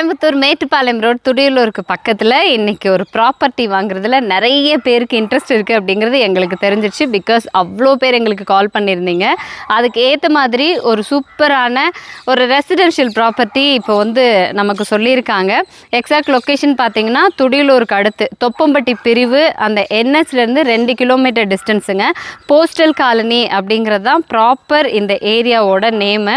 Coimbatore Mettupalayam road துடியலூருக்கு பக்கத்தில் இன்றைக்கி ஒரு ப்ராப்பர்ட்டி வாங்குறதுல நிறைய பேருக்கு இன்ட்ரெஸ்ட் இருக்குது அப்படிங்கிறது எங்களுக்கு தெரிஞ்சிச்சு பிகாஸ் அவ்வளோ பேர் எங்களுக்கு கால் பண்ணியிருந்தீங்க. அதுக்கு ஏற்ற மாதிரி ஒரு சூப்பரான ஒரு ரெசிடென்ஷியல் ப்ராப்பர்ட்டி இப்போ வந்து நமக்கு சொல்லியிருக்காங்க. எக்ஸாக்ட் லொக்கேஷன் பார்த்தீங்கன்னா துடியலூருக்கு அடுத்து தொப்பம்பட்டி பிரிவு அந்த என்எஸ்லேருந்து ரெண்டு கிலோமீட்டர் டிஸ்டன்ஸுங்க போஸ்டல் காலனி அப்படிங்கிறது தான் ப்ராப்பர் இந்த ஏரியாவோட நேமு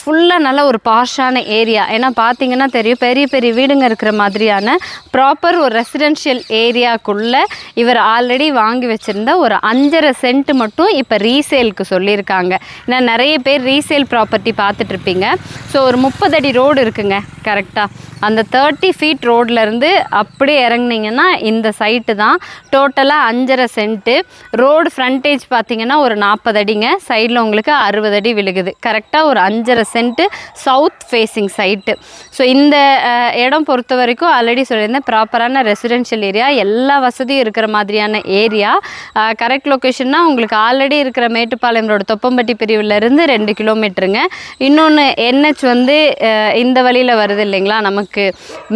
ஃபுல்லாக நல்ல ஒரு பாஷான ஏரியா ஏன்னா பார்த்தீங்கன்னா தெரியும் பெரிய பெரிய வீடுங்க இருக்கிற மாதிரியான ப்ராப்பர் ஒரு ரெசிடென்ஷியல் ஏரியாக்குள்ளே இவர் ஆல்ரெடி வாங்கி வச்சுருந்த ஒரு அஞ்சரை சென்ட் மட்டும் இப்போ ரீசேலுக்கு சொல்லியிருக்காங்க. ஏன்னா நிறைய பேர் ரீசேல் ப்ராப்பர்ட்டி பார்த்துட்ருப்பீங்க ஸோ ஒரு முப்பது அடி ரோடு இருக்குங்க. கரெக்டாக அந்த தேர்ட்டி ஃபீட் ரோட்லேருந்து அப்படியே இறங்குனீங்கன்னா இந்த சைட்டு தான். டோட்டலாக அஞ்சரை சென்ட்டு ரோடு ஃப்ரண்டேஜ் பார்த்தீங்கன்னா ஒரு நாற்பது அடிங்க. சைடில் உங்களுக்கு அறுபது அடி விழுகுது. கரெக்டாக ஒரு அஞ்சரை cent south facing site so இந்த இடம் பொறுத்த வரைக்கும் ஆல்ரெடி சொல்லியிருந்தேன். ப்ராப்பரான ரெசிடென்ஷியல் ஏரியா எல்லா வசதியும் இருக்கிற மாதிரியான ஏரியா கரெக்ட் லொக்கேஷன்னா உங்களுக்கு ஆல்ரெடி இருக்கிற மேட்டுப்பாளையம் ரோடு தொப்பம்பட்டி பிரிவுலேருந்து ரெண்டு கிலோமீட்டருங்க இன்னொன்று என்ஹெச் வந்து இந்த வழியில் வருது. இல்லைங்களா? நமக்கு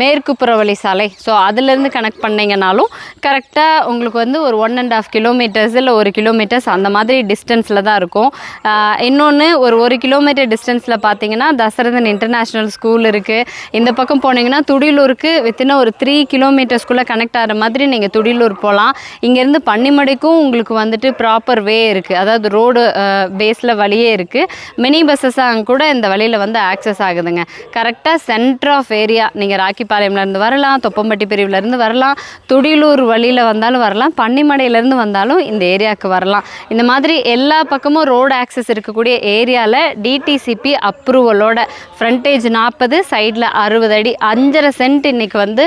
மேற்கு புறவழி சாலை. ஸோ அதுலேருந்து கனெக்ட் பண்ணிங்கனாலும் கரெக்டாக உங்களுக்கு வந்து ஒரு ஒன் அண்ட் ஆஃப் கிலோமீட்டர்ஸ் இல்லை ஒரு கிலோமீட்டர்ஸ் அந்த மாதிரி டிஸ்டன்ஸில் தான் இருக்கும். இன்னொன்று ஒரு ஒரு கிலோமீட்டர் டிஸ்டன்ஸில் பார்த்தீங்கன்னா தசரதன் இன்டர்நேஷ்னல் ஸ்கூல் இருக்குது இந்த பக்கம் போனீங்கன்னா துடிலூருக்கு வித்தின் ஒரு த்ரீ கிலோமீட்டர்ஸ்குள்ளே கனெக்ட் ஆகிற மாதிரி நீங்கள் துடிலூர் போகலாம் இங்கேருந்து பன்னிமடைக்கும் உங்களுக்கு வந்துட்டு ப்ராப்பர் வே இருக்குது அதாவது ரோடு பேஸில் வழியே இருக்குது மினி பஸ்ஸஸாக கூட இந்த வழியில் வந்து ஆக்சஸ் ஆகுதுங்க. கரெக்டாக சென்டர் ஆஃப் ஏரியா நீங்கள் ராக்கிப்பாளையம்லேருந்து வரலாம் தொப்பம்பட்டி பிரிவுலேருந்து வரலாம் துடிலூர் வழியில் வந்தாலும் வரலாம் பன்னிமடையிலேருந்து வந்தாலும் இந்த ஏரியாவுக்கு வரலாம். இந்த மாதிரி எல்லா பக்கமும் ரோடு ஆக்சஸ் இருக்கக்கூடிய ஏரியாவில் டிடிசிபி அப்ரூவலோட ஃப்ரண்டேஜ் நாற்பது சைடில் அறுபது அடி அஞ்சரை சென்ட் இன்னைக்கு வந்து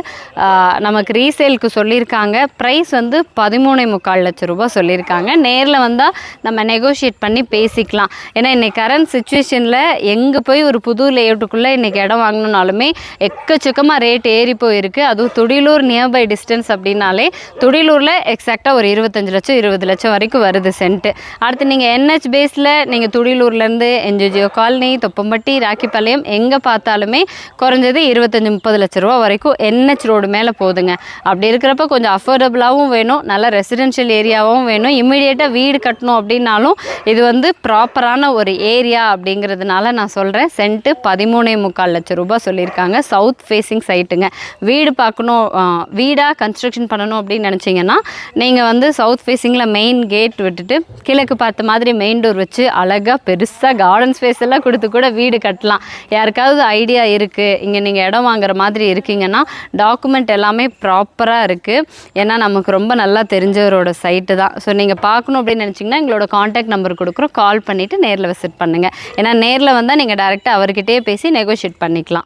நமக்கு ரீசேலுக்கு சொல்லியிருக்காங்க. ப்ரைஸ் வந்து பதிமூணே முக்கால் லட்சம் ரூபாய் சொல்லியிருக்காங்க. நேரில் வந்தால் நம்ம நெகோஷியேட் பண்ணி பேசிக்கலாம். ஏன்னா இன்றைக்கி கரண்ட் சுச்சுவேஷனில் எங்கே போய் ஒரு புது லேஅவுட்டுக்குள்ளே இன்றைக்கி இடம் வாங்கணும்னாலும் இருந்தாலுமே எக்கச்சக்கமாக ரேட் ஏறி போயிருக்கு. அதுவும் துடிலூர் நியர்பை டிஸ்டன்ஸ் அப்படின்னாலே துடிலூரில் எக்ஸாக்டாக ஒரு இருபத்தஞ்சு லட்சம் இருபது லட்சம் வரைக்கும் வருது சென்ட்டு அடுத்து நீங்கள் என்ஹெச் பேஸில் நீங்கள் துடிலூர்லேருந்து என்ஜிஜியோ காலனி தொப்பம்பட்டி ராக்கிப்பாளையம் எங்கே பார்த்தாலுமே குறைஞ்சது இருபத்தஞ்சி முப்பது லட்ச ரூபா வரைக்கும் என்ஹெச் ரோடு மேலே போகுதுங்க. அப்படி இருக்கிறப்ப கொஞ்சம் அஃபோர்டபுளாகவும் வேணும். நல்ல ரெசிடென்ஷியல் ஏரியாவும் வேணும். இம்மிடியேட்டாக வீடு கட்டணும் அப்படின்னாலும் இது வந்து ப்ராப்பரான ஒரு ஏரியா அப்படிங்கிறதுனால நான் சொல்கிறேன் சென்ட்டு பதிமூணே முக்கால் லட்சம் ரூபாய் சொல்லி சொல்லியிருக்காங்க. சவுத் ஃபேஸிங் சைட்டுங்க வீடு பார்க்கணும் வீடாக கன்ஸ்ட்ரக்ஷன் பண்ணணும் அப்படின்னு நினச்சிங்கன்னா நீங்கள் வந்து சவுத் ஃபேஸிங்கில் மெயின் கேட் விட்டுட்டு கிழக்கு பார்த்த மாதிரி மெயின் டோர் வச்சு அழகாக பெருசாக கார்டன் ஸ்பேஸ் எல்லாம் கொடுத்து கூட வீடு கட்டலாம். யாருக்காவது ஐடியா இருக்குது இங்கே நீங்கள் இடம் வாங்குற மாதிரி இருக்கீங்கன்னா டாக்குமெண்ட் எல்லாமே ப்ராப்பராக இருக்குது ஏன்னா நமக்கு ரொம்ப நல்லா தெரிஞ்சவரோட சைட்டு தான். ஸோ நீங்கள் பார்க்கணும் அப்படின்னு நினச்சிங்கன்னா எங்களோட காண்டாக்ட் நம்பர் கொடுக்குறோம். கால் பண்ணிவிட்டு நேரில் விசிட் பண்ணுங்கள் ஏன்னா நேரில் வந்தால் நீங்கள் டேரெக்டாக அவர்கிட்டயே பேசி நெகோஷியேட் பண்ணிக்கலாம்.